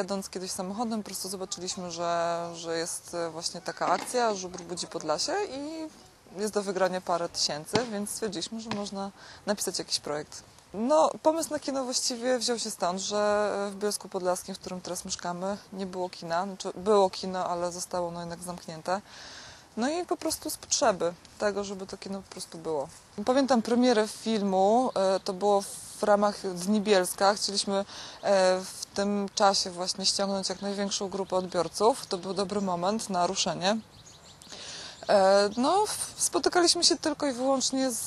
E, Jadąc kiedyś samochodem, po prostu zobaczyliśmy, że, że jest e, właśnie taka akcja, Żubr budzi Podlasie i jest do wygrania parę tysięcy, więc stwierdziliśmy, że można napisać jakiś projekt. No, pomysł na kino właściwie wziął się stąd, że w Bielsku Podlaskim, w którym teraz mieszkamy, nie było kina. Znaczy, było kino, ale zostało no jednak zamknięte. No i po prostu z potrzeby tego, żeby to kino po prostu było. Pamiętam premierę filmu, e, to było w ramach Dni Bielska. Chcieliśmy e, w tym czasie właśnie ściągnąć jak największą grupę odbiorców. To był dobry moment na ruszenie. E, No, spotykaliśmy się tylko i wyłącznie z,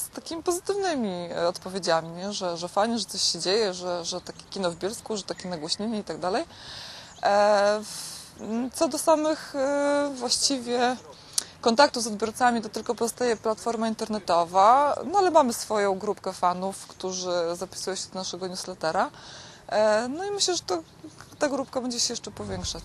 z takimi pozytywnymi odpowiedziami, nie? Że, że fajnie, że coś się dzieje, że, że takie kino w Bielsku, że takie nagłośnienie i tak dalej. W- Co do samych e, właściwie kontaktów z odbiorcami, to tylko pozostaje platforma internetowa, no ale mamy swoją grupkę fanów, którzy zapisują się do naszego newslettera. E, No i myślę, że to, ta grupka będzie się jeszcze powiększać.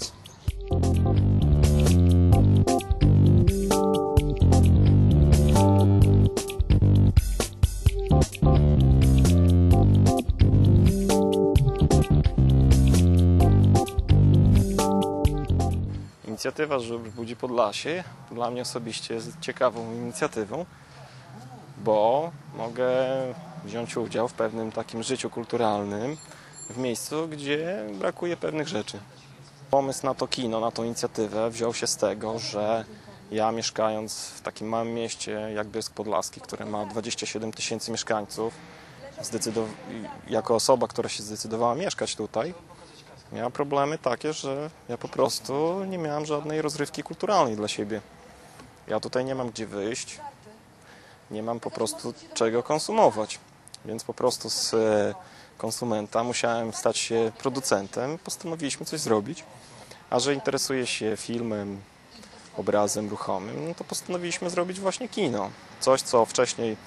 Inicjatywa Żubr Budzi Podlasie dla mnie osobiście jest ciekawą inicjatywą, bo mogę wziąć udział w pewnym takim życiu kulturalnym w miejscu, gdzie brakuje pewnych rzeczy. Pomysł na to kino, na tą inicjatywę wziął się z tego, że ja mieszkając w takim małym mieście jak Bielsk Podlaski, które ma 27 tysięcy mieszkańców, jako osoba, która się zdecydowała mieszkać tutaj, Miałem problemy takie, że ja po prostu nie miałem żadnej rozrywki kulturalnej dla siebie. Ja tutaj nie mam gdzie wyjść, nie mam po prostu czego konsumować. Więc po prostu z e, konsumenta musiałem stać się producentem. Postanowiliśmy coś zrobić. A że interesuję się filmem, obrazem ruchomym, no to postanowiliśmy zrobić właśnie kino. Coś, co wcześniej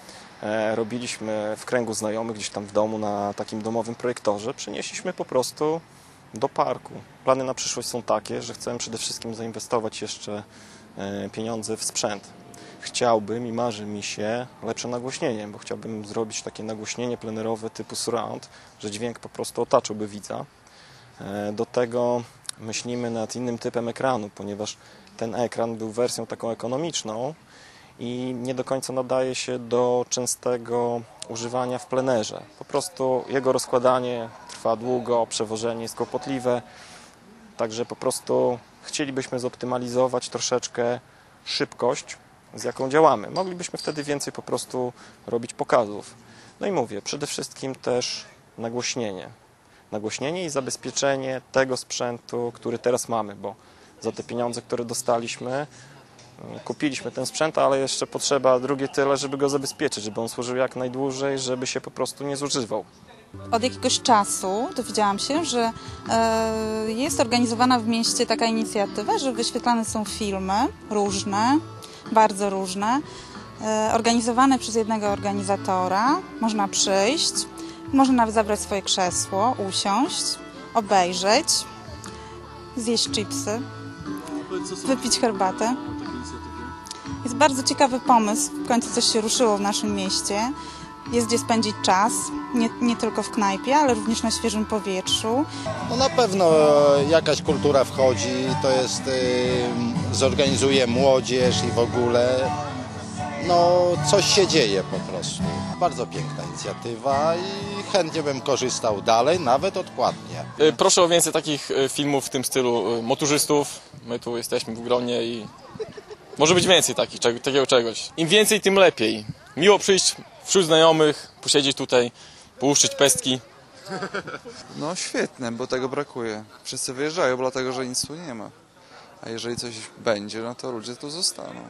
e, robiliśmy w kręgu znajomych, gdzieś tam w domu na takim domowym projektorze, przenieśliśmy po prostu do parku. Plany na przyszłość są takie, że chcemy przede wszystkim zainwestować jeszcze e, pieniądze w sprzęt. Chciałbym i marzy mi się lepsze nagłośnienie, bo chciałbym zrobić takie nagłośnienie plenerowe typu surround, że dźwięk po prostu otaczałby widza. E, Do tego myślimy nad innym typem ekranu, ponieważ ten ekran był wersją taką ekonomiczną i nie do końca nadaje się do częstego używania w plenerze. Po prostu jego rozkładanie trwa długo, przewożenie jest kłopotliwe, także po prostu chcielibyśmy zoptymalizować troszeczkę szybkość, z jaką działamy. Moglibyśmy wtedy więcej po prostu robić pokazów. No i mówię, przede wszystkim też nagłośnienie. Nagłośnienie i zabezpieczenie tego sprzętu, który teraz mamy, bo za te pieniądze, które dostaliśmy, kupiliśmy ten sprzęt, ale jeszcze potrzeba drugie tyle, żeby go zabezpieczyć, żeby on służył jak najdłużej, żeby się po prostu nie zużywał. Od jakiegoś czasu dowiedziałam się, że e, jest organizowana w mieście taka inicjatywa, że wyświetlane są filmy różne, bardzo różne, e, organizowane przez jednego organizatora. Można przyjść, można nawet zabrać swoje krzesło, usiąść, obejrzeć, zjeść chipsy, wypić herbatę. Jest bardzo ciekawy pomysł. W końcu coś się ruszyło w naszym mieście. Jest gdzie spędzić czas, nie, nie tylko w knajpie, ale również na świeżym powietrzu. No na pewno e, jakaś kultura wchodzi, to jest, e, zorganizuje młodzież i w ogóle, no coś się dzieje po prostu. Bardzo piękna inicjatywa i chętnie bym korzystał dalej, nawet odpłatnie. Y, Proszę o więcej takich filmów w tym stylu motorzystów. My tu jesteśmy w gronie i może być więcej takich, takiego czegoś. Im więcej, tym lepiej. Miło przyjść wśród znajomych, posiedzieć tutaj, połuszczyć pestki. No świetne, bo tego brakuje. Wszyscy wyjeżdżają, dlatego że nic tu nie ma. A jeżeli coś będzie, no to ludzie tu zostaną.